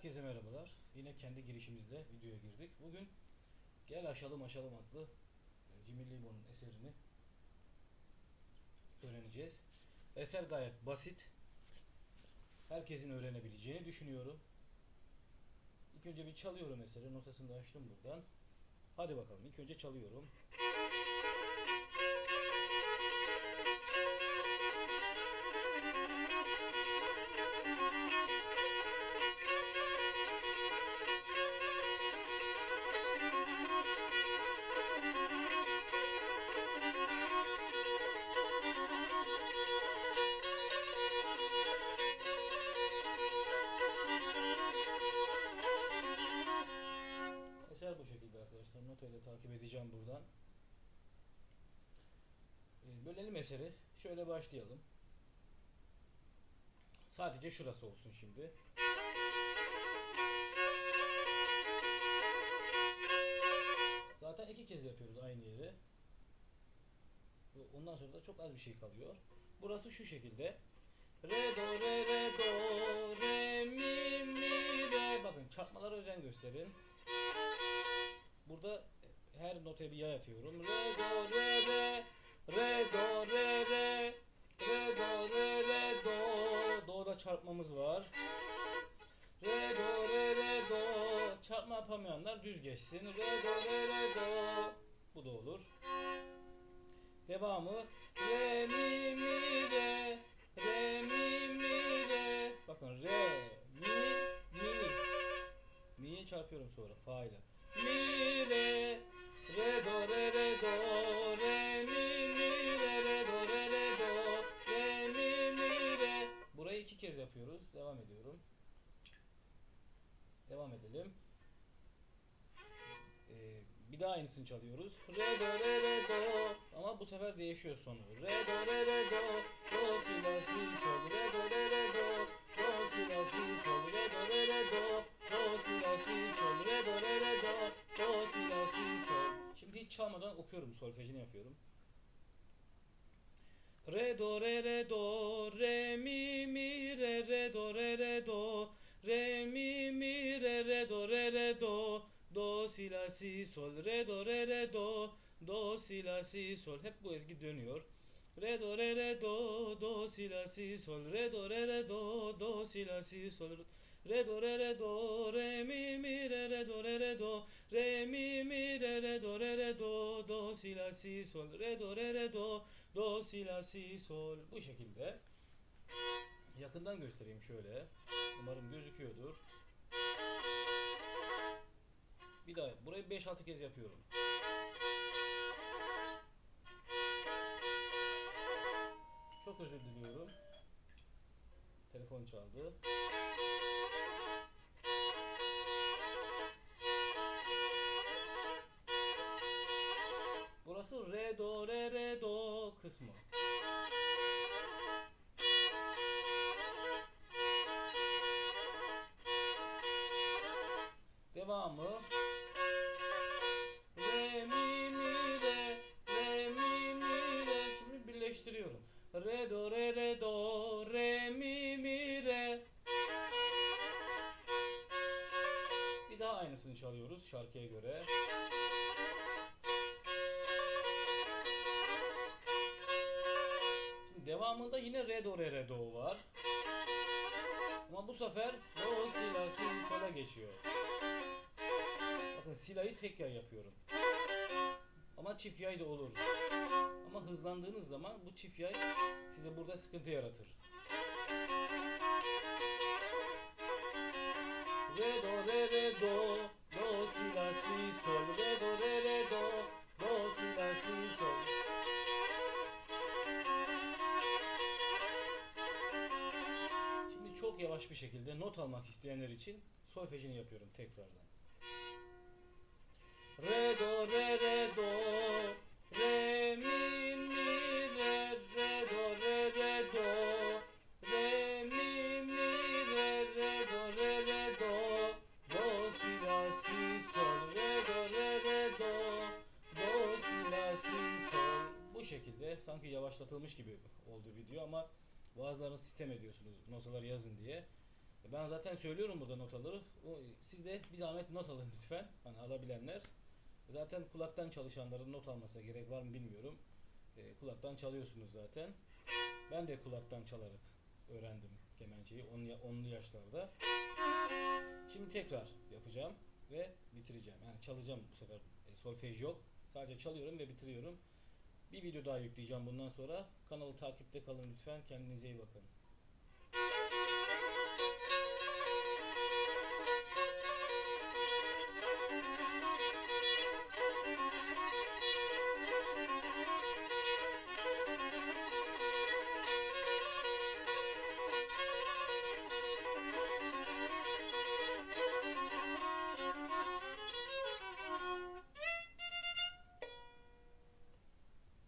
Herkese merhabalar. Yine kendi girişimizle videoya girdik. Bugün Gel Aşalım Aşalım adlı e, Jimmy Limon'un eserini öğreneceğiz. Eser gayet basit. Herkesin öğrenebileceğini düşünüyorum. İlk önce bir çalıyorum eseri. Notasını da açtım buradan. Hadi bakalım. İlk önce çalıyorum. Şekilde arkadaşlar. Notayla takip edeceğim buradan. Ee, Bölelim eseri. Şöyle başlayalım. Sadece şurası olsun şimdi. Zaten iki kez yapıyoruz aynı yeri. Ondan sonra da çok az bir şey kalıyor. Burası şu şekilde. Re do re re do re mi mi re. Bakın çarpmalara özen gösterin. Burada her notaya bir yay atıyorum. Re do re re. Re do re re. Re do re re do. Do'da çarpmamız var. Re do re re do. Çarpma yapamayanlar düz geçsin. Re do re re do. Bu da olur. Devamı. Re mi mi re. Re mi mi re. Bakın re çarpıyorum sonra fa ile mi re re do re re do re mi mi re re do re re do re mi mi re. Burayı iki kez yapıyoruz. Devam ediyorum. Devam edelim. Ee, bir daha aynısını çalıyoruz. Re do re re do. Ama bu sefer değişiyor sonu. Re do re re do. Do si la si sol. Re do re re do. Do si la si sol. Re do re re do Şimdi hiç çalmadan okuyorum solfejini yapıyorum. Re do re re do re mi mi re re do re re do. Re mi mi re re do re re do. Do si la si sol. Re do re re do. Do si la si sol. Hep bu ezgi dönüyor. Re do re re do. Do si la si sol. Re do re re do. Do si la si sol re do re re do re mi mi re re do re re do. Re mi mi re re do re re do do si la si sol. Re do re re do do si la si sol. Bu şekilde. Yakından göstereyim şöyle. Umarım gözüküyordur. Bir daha burayı 5-6 kez yapıyorum. Çok özür diliyorum. Telefon çaldı do re re do kısmı. Devamı re mi mi re re mi mi re şimdi birleştiriyorum. Re do re re do re mi mi re Bir daha aynısını çalıyoruz şarkıya göre. Devamında yine re do re re do var. Ama bu sefer do si la si sola geçiyor. Bakın sila'yı tek yay yapıyorum. Ama çift yay da olur. Ama hızlandığınız zaman bu çift yay size burada sıkıntı yaratır. Yavaş bir şekilde not almak isteyenler için solfejini yapıyorum tekrardan. Re do re re do. Re mi mi re re do re re do. Re mi mi re re do re re do. Do si la si sol. Re do re re do. Do si la si sol. Bu şekilde sanki yavaşlatılmış gibi oldu video ama bazılarınız sitem ediyorsunuz notaları yazın diye Ben zaten söylüyorum burada notaları. Siz de bir zahmet not alın lütfen. Hani alabilenler. Zaten kulaktan çalışanların not almasına gerek var mı bilmiyorum. E, kulaktan çalıyorsunuz zaten. Ben de kulaktan çalarak öğrendim kemençeyi 10 ya- 10'lu yaşlarda. Şimdi tekrar yapacağım ve bitireceğim. Yani çalacağım bu sefer. E, solfej yok. Sadece çalıyorum ve bitiriyorum. Bir video daha yükleyeceğim bundan sonra. Kanalı takipte kalın lütfen. Kendinize iyi bakın.